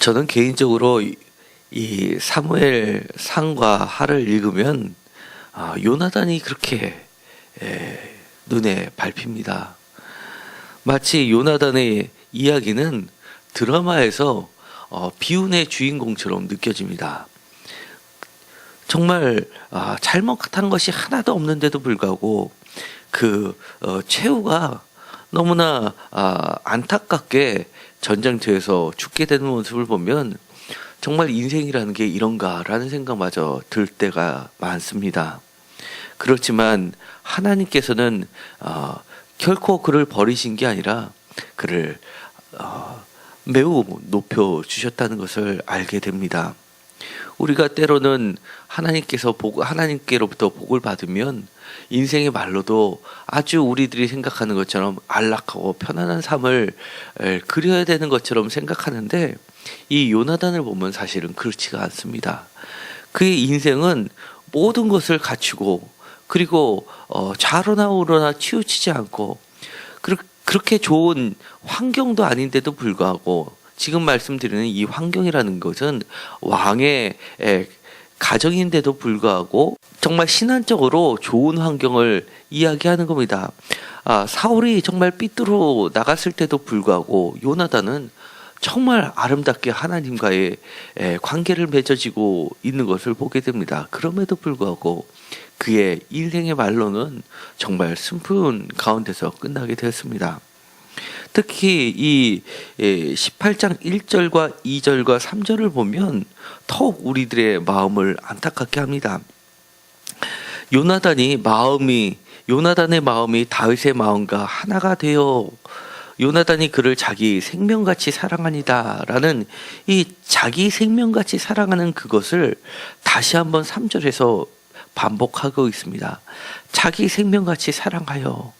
저는 개인적으로 이- 이 사무엘 상과 하를 읽으면 아, 요나단이 그렇게 에, 눈에 밟힙니다. 마치 요나단의 이야기는 드라마에서 어, 비운의 주인공처럼 느껴집니다. 정말 아, 잘못한 것이 하나도 없는데도 불구하고 그 어, 최후가 너무나 아, 안타깝게 전쟁터에서 죽게 되는 모습을 보면 정말 인생이라는 게 이런가라는 생각마저 들 때가 많습니다. 그렇지만 하나님께서는 어, 결코 그를 버리신 게 아니라 그를 어, 매우 높여 주셨다는 것을 알게 됩니다. 우리가 때로는 하나님께서 복 하나님께로부터 복을 받으면 인생의 말로도 아주 우리들이 생각하는 것처럼 안락하고 편안한 삶을 에, 그려야 되는 것처럼 생각하는데 이 요나단을 보면 사실은 그렇지가 않습니다. 그의 인생은 모든 것을 갖추고 그리고 어, 좌로나 우로나 치우치지 않고 그렇- 그렇게 좋은 환경도 아닌데도 불구하고 지금 말씀드리는 이 환경이라는 것은 왕의 에, 가정인데도 불구하고 정말 신앙적으로 좋은 환경을 이야기하는 겁니다. 아, 사울이 정말 삐뚤어 나갔을 때도 불구하고 요나단은 정말 아름답게 하나님과의 에, 관계를 맺어지고 있는 것을 보게 됩니다. 그럼에도 불구하고 그의 인생의 말로는 정말 슬픈 가운데서 끝나게 되었습니다. 특히 이 예, 18장 1절과 2절과 3절을 보면 더욱 우리들의 마음을 안타깝게 합니다. 요나단이 마음이 요나단의 마음이 다윗의 마음과 하나가 되어 요나단이 그를 자기 생명같이 사랑하니다라는 이 자기 생명같이 사랑하는 그것을 다시 한번 3절에서 반복하고 있습니다. 자기 생명같이 사랑하여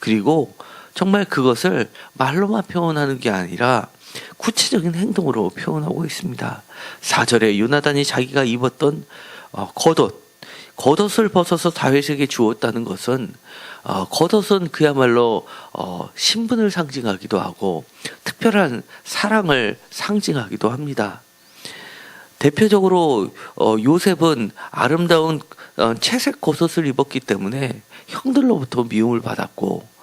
그리고 정말 그것을 말로만 표현하는 게 아니라 구체적인 행동으로 표현하고 있습니다. 4절에 요나단이 자기가 입었던 어, 겉옷 겉옷을 벗어서 다윗에게 주었다는 것은 어, 겉옷은 그야말로 어, 신분을 상징하기도 하고 특별한 사랑을 상징하기도 합니다. 대표적으로 어, 요셉은 아름다운 어, 채색 겉옷을 입었기 때문에 형들로부터 미움을 받았고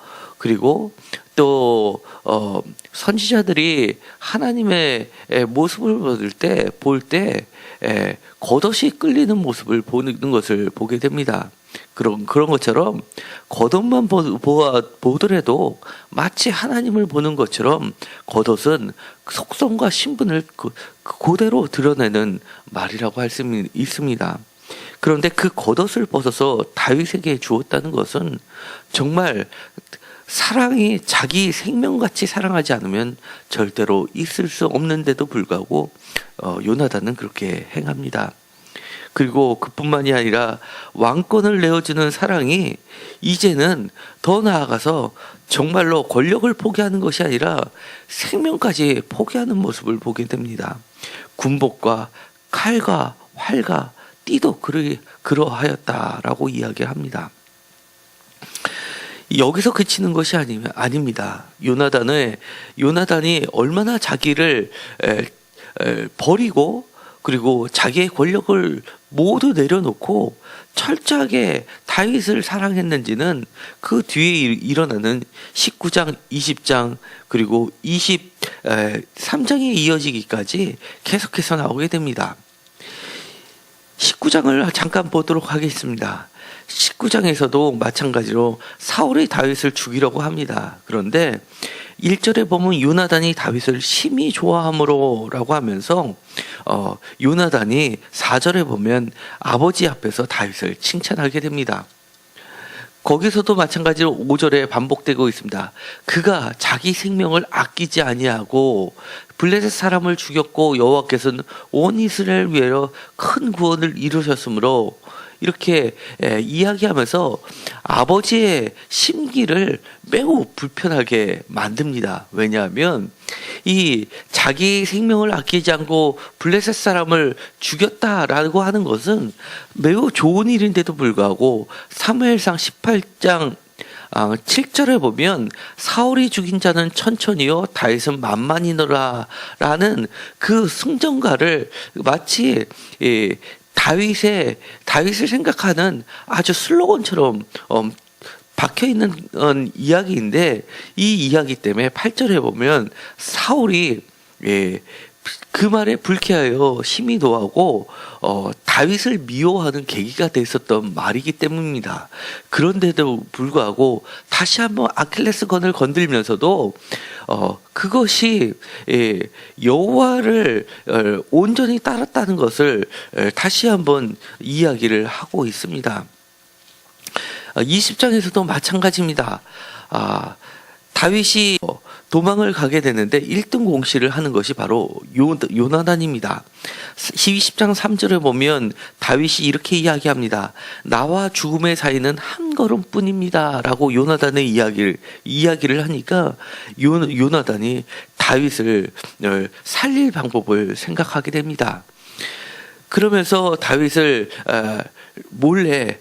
그리고 또 어, 선지자들이 하나님의 에, 모습을 볼때볼 때 겉옷이 끌리는 모습을 보는 것을 보게 됩니다. 그런 그런 것처럼 겉옷만 보, 보아, 보더라도 마치 하나님을 보는 것처럼 겉옷은 속성과 신분을 그, 그대로 드러내는 말이라고 할 수 있습니다. 그런데 그 겉옷을 벗어서 다윗에게 주었다는 것은 정말 사랑이 자기 생명같이 사랑하지 않으면 절대로 있을 수 없는데도 불구하고 어, 요나단은 그렇게 행합니다. 그리고 그뿐만이 아니라 왕권을 내어주는 사랑이 이제는 더 나아가서 정말로 권력을 포기하는 것이 아니라 생명까지 포기하는 모습을 보게 됩니다. 군복과 칼과 활과 띠도 그러, 그러하였다라고 이야기합니다. 여기서 그치는 것이 아니, 아닙니다. 요나단의 요나단이 얼마나 자기를 에, 에, 버리고 그리고 자기의 권력을 모두 내려놓고 철저하게 다윗을 사랑했는지는 그 뒤에 일어나는 19장, 20장 그리고 23장에 이어지기까지 계속해서 나오게 됩니다. 19장을 잠깐 보도록 하겠습니다. 19장에서도 마찬가지로 사울이 다윗을 죽이려고 합니다. 그런데 1절에 보면 요나단이 다윗을 심히 좋아함으로라고 하면서 어, 요나단이 4절에 보면 아버지 앞에서 다윗을 칭찬하게 됩니다. 거기서도 마찬가지로 5절에 반복되고 있습니다. 그가 자기 생명을 아끼지 아니하고 블레셋 사람을 죽였고 여호와께서는 온 이스라엘 위하여 큰 구원을 이루셨으므로 이렇게 에, 이야기하면서 아버지의 심기를 매우 불편하게 만듭니다. 왜냐하면 이 자기 생명을 아끼지 않고 블레셋 사람을 죽였다라고 하는 것은 매우 좋은 일인데도 불구하고 사무엘상 18장 아, 7절에 보면 사울이 죽인 자는 천천히요 다윗은 만만이노라라는 그 승전가를 마치 예, 다윗의 다윗을 생각하는 아주 슬로건처럼 어, 박혀 있는 어, 이야기인데 이 이야기 때문에 8절에 보면 사울이 예, 그 말에 불쾌하여 심히 노하고 어, 다윗을 미워하는 계기가 됐었던 말이기 때문입니다. 그런데도 불구하고 다시 한번 아킬레스건을 건들면서도 어, 그것이 예, 여호와를 어, 온전히 따랐다는 것을 에, 다시 한번 이야기를 하고 있습니다. 20장에서도 마찬가지입니다. 아, 다윗이 도망을 가게 되는데 1등 공시를 하는 것이 바로 요, 요나단입니다. 20장 3절에 보면 다윗이 이렇게 이야기합니다. 나와 죽음의 사이는 한 걸음뿐입니다. 라고 요나단의 이야기를, 이야기를 하니까 요, 요나단이 다윗을 어, 살릴 방법을 생각하게 됩니다. 그러면서 다윗을 어, 몰래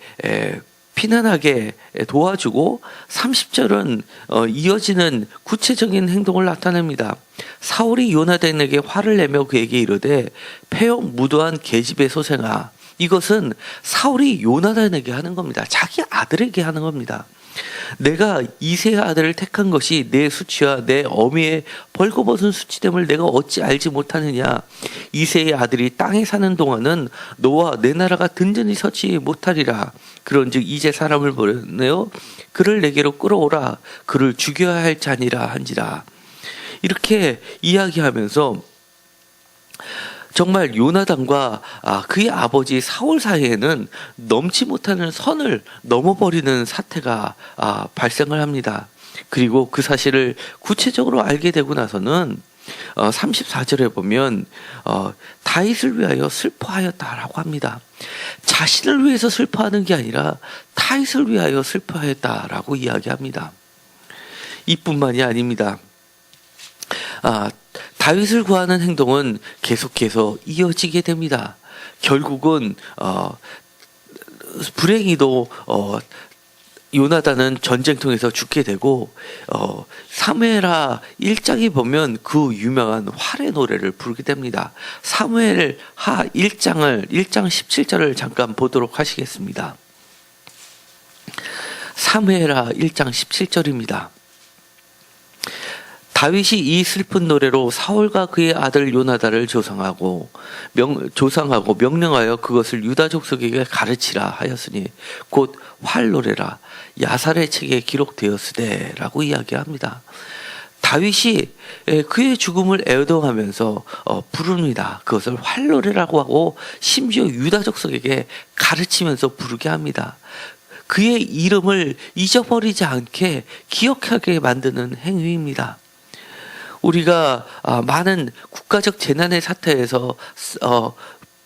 피난하게 도와주고 30절은 어, 이어지는 구체적인 행동을 나타냅니다. 사울이 요나단에게 화를 내며 그에게 이르되 폐역 무도한 계집의 소생아 이것은 사울이 요나단에게 하는 겁니다. 자기 아들에게 하는 겁니다. 내가 이세 아들을 택한 것이 내 수치와 내 어미의 벌거벗은 수치됨을 내가 어찌 알지 못하느냐 이세의 아들이 땅에 사는 동안은 너와 내 나라가 든든히 서지 못하리라 그런즉 이제 사람을 보내어 그를 내게로 끌어오라 그를 죽여야 할 자니라 한지라 이렇게 이야기하면서 정말 요나단과 아, 그의 아버지 사울 사이에는 넘지 못하는 선을 넘어버리는 사태가 아, 발생을 합니다. 그리고 그 사실을 구체적으로 알게 되고 나서는 어, 34절에 보면 어, 다윗을 위하여 슬퍼하였다라고 합니다. 자신을 위해서 슬퍼하는 게 아니라 다윗을 위하여 슬퍼했다라고 이야기합니다. 이뿐만이 아닙니다. 아, 다윗을 구하는 행동은 계속해서 이어지게 됩니다. 결국은 어, 불행히도 어, 요나단은 전쟁통에서 죽게 되고 어, 사무엘하 1장에 보면 그 유명한 활의 노래를 부르게 됩니다. 사무엘하 1장을 1장 17절을 잠깐 보도록 하시겠습니다. 사무엘하 1장 17절입니다. 다윗이 이 슬픈 노래로 사울과 그의 아들 요나다를 조상하고 명, 조상하고 명령하여 그것을 유다 족속에게 가르치라 하였으니 곧 활 노래라 야살의 책에 기록되었으되라고 이야기합니다. 다윗이 그의 죽음을 애도하면서 어, 부릅니다. 그것을 활노래라고 하고 심지어 유다 족속에게 가르치면서 부르게 합니다. 그의 이름을 잊어버리지 않게 기억하게 만드는 행위입니다. 우리가 아, 많은 국가적 재난의 사태에서 어,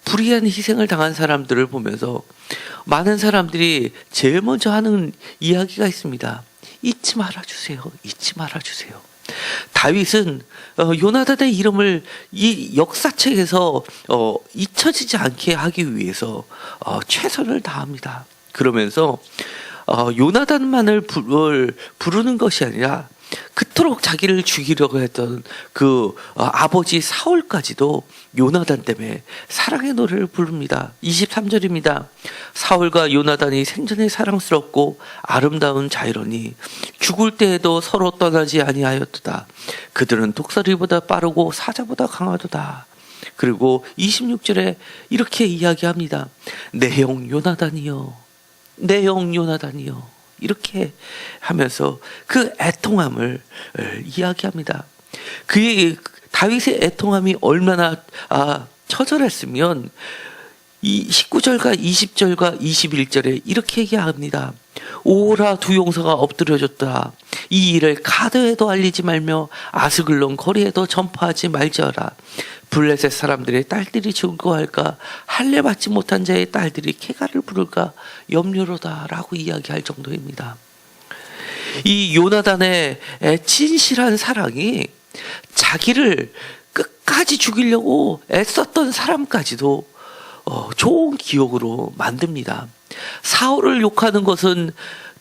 불의한 희생을 당한 사람들을 보면서 많은 사람들이 제일 먼저 하는 이야기가 있습니다. 잊지 말아 주세요. 잊지 말아 주세요. 다윗은 어, 요나단의 이름을 이 역사책에서 어, 잊혀지지 않게 하기 위해서 어, 최선을 다합니다. 그러면서 어, 요나단만을 부르는 것이 아니라 그토록 자기를 죽이려고 했던 그 어, 아버지 사울까지도 요나단 때문에 사랑의 노래를 부릅니다. 23절입니다. 사울과 요나단이 생전에 사랑스럽고 아름다운 자이러니 죽을 때에도 서로 떠나지 아니하였도다. 그들은 독사리보다 빠르고 사자보다 강하도다. 그리고 26절에 이렇게 이야기합니다. 내형 요나단이여. 내형 요나단이여. 이렇게 하면서 그 애통함을 어, 이야기합니다. 그의 다윗의 애통함이 얼마나 아, 처절했으면 이 19절과 20절과 21절에 이렇게 얘기합니다. 오라 두 용사가 엎드려졌다. 이 일을 가드에도 알리지 말며 아스글론 거리에도 전파하지 말지어라. 블레셋 사람들의 딸들이 죽을까 할례 받지 못한 자의 딸들이 쾌가를 부를까 염려로다라고 이야기할 정도입니다. 이 요나단의 진실한 사랑이 자기를 끝까지 죽이려고 애썼던 사람까지도 어, 좋은 기억으로 만듭니다. 사울을 욕하는 것은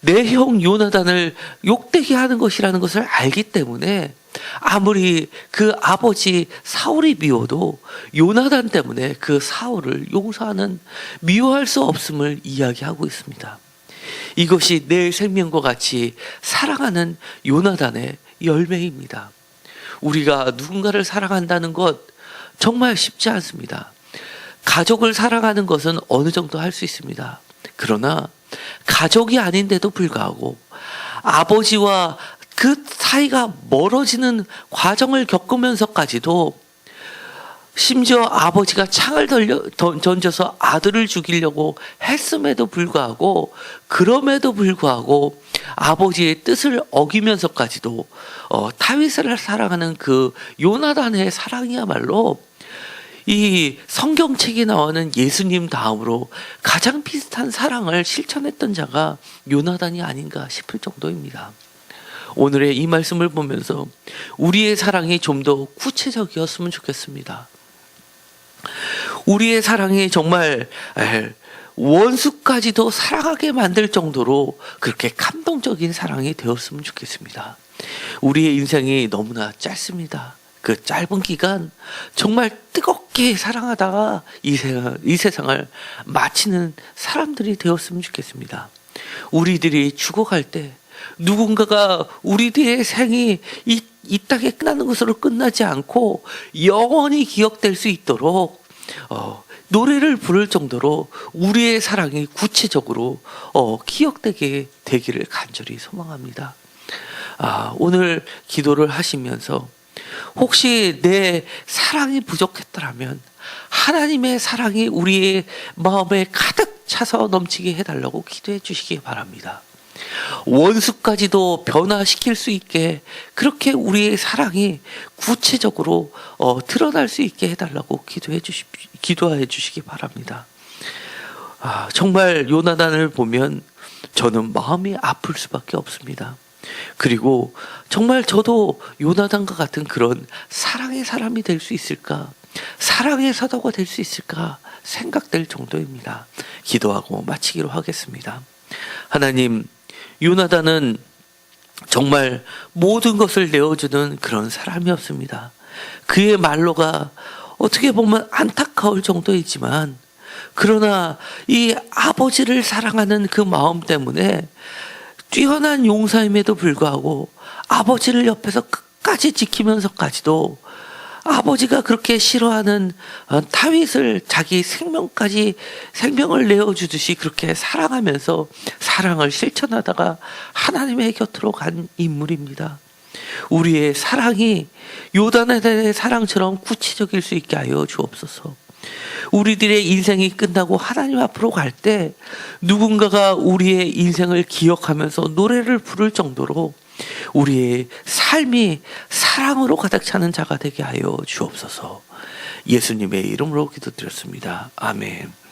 내 형 요나단을 욕되게 하는 것이라는 것을 알기 때문에 아무리 그 아버지 사울이 미워도 요나단 때문에 그 사울을 용서하는 미워할 수 없음을 이야기하고 있습니다. 이것이 내 생명과 같이 사랑하는 요나단의 열매입니다. 우리가 누군가를 사랑한다는 것 정말 쉽지 않습니다. 가족을 사랑하는 것은 어느 정도 할 수 있습니다. 그러나 가족이 아닌데도 불구하고 아버지와 그 사이가 멀어지는 과정을 겪으면서까지도 심지어 아버지가 창을 던려, 던- 던져서 아들을 죽이려고 했음에도 불구하고 그럼에도 불구하고 아버지의 뜻을 어기면서까지도 어, 다윗을 사랑하는 그 요나단의 사랑이야말로 이 성경책에 나오는 예수님 다음으로 가장 비슷한 사랑을 실천했던 자가 요나단이 아닌가 싶을 정도입니다. 오늘의 이 말씀을 보면서 우리의 사랑이 좀 더 구체적이었으면 좋겠습니다. 우리의 사랑이 정말 에, 원수까지도 사랑하게 만들 정도로 그렇게 감동적인 사랑이 되었으면 좋겠습니다. 우리의 인생이 너무나 짧습니다. 그 짧은 기간 정말 뜨겁게 사랑하다가 이 세상, 이 세상을 마치는 사람들이 되었으면 좋겠습니다. 우리들이 죽어갈 때 누군가가 우리들의 생이 이, 이 땅에 끝나는 것으로 끝나지 않고 영원히 기억될 수 있도록 어, 노래를 부를 정도로 우리의 사랑이 구체적으로 어, 기억되게 되기를 간절히 소망합니다. 아, 오늘 기도를 하시면서 혹시 내 사랑이 부족했더라면 하나님의 사랑이 우리의 마음에 가득 차서 넘치게 해달라고 기도해 주시기 바랍니다. 원수까지도 변화시킬 수 있게 그렇게 우리의 사랑이 구체적으로 어, 드러날 수 있게 해달라고 기도해 주시 기도해 주시기 바랍니다. 아, 정말 요나단을 보면 저는 마음이 아플 수밖에 없습니다. 그리고 정말 저도 요나단과 같은 그런 사랑의 사람이 될 수 있을까? 사랑의 사도가 될 수 있을까? 생각될 정도입니다. 기도하고 마치기로 하겠습니다. 하나님, 요나단은 정말 모든 것을 내어주는 그런 사람이었습니다. 그의 말로가 어떻게 보면 안타까울 정도이지만, 그러나 이 아버지를 사랑하는 그 마음 때문에 뛰어난 용사임에도 불구하고 아버지를 옆에서 끝까지 지키면서까지도 아버지가 그렇게 싫어하는 어, 다윗을 자기 생명까지 생명을 내어주듯이 그렇게 사랑하면서 사랑을 실천하다가 하나님의 곁으로 간 인물입니다. 우리의 사랑이 요단의 사랑처럼 구체적일 수 있게 하여 주옵소서. 우리들의 인생이 끝나고 하나님 앞으로 갈 때 누군가가 우리의 인생을 기억하면서 노래를 부를 정도로 우리의 삶이 사랑으로 가득 차는 자가 되게 하여 주옵소서. 예수님의 이름으로 기도드렸습니다. 아멘.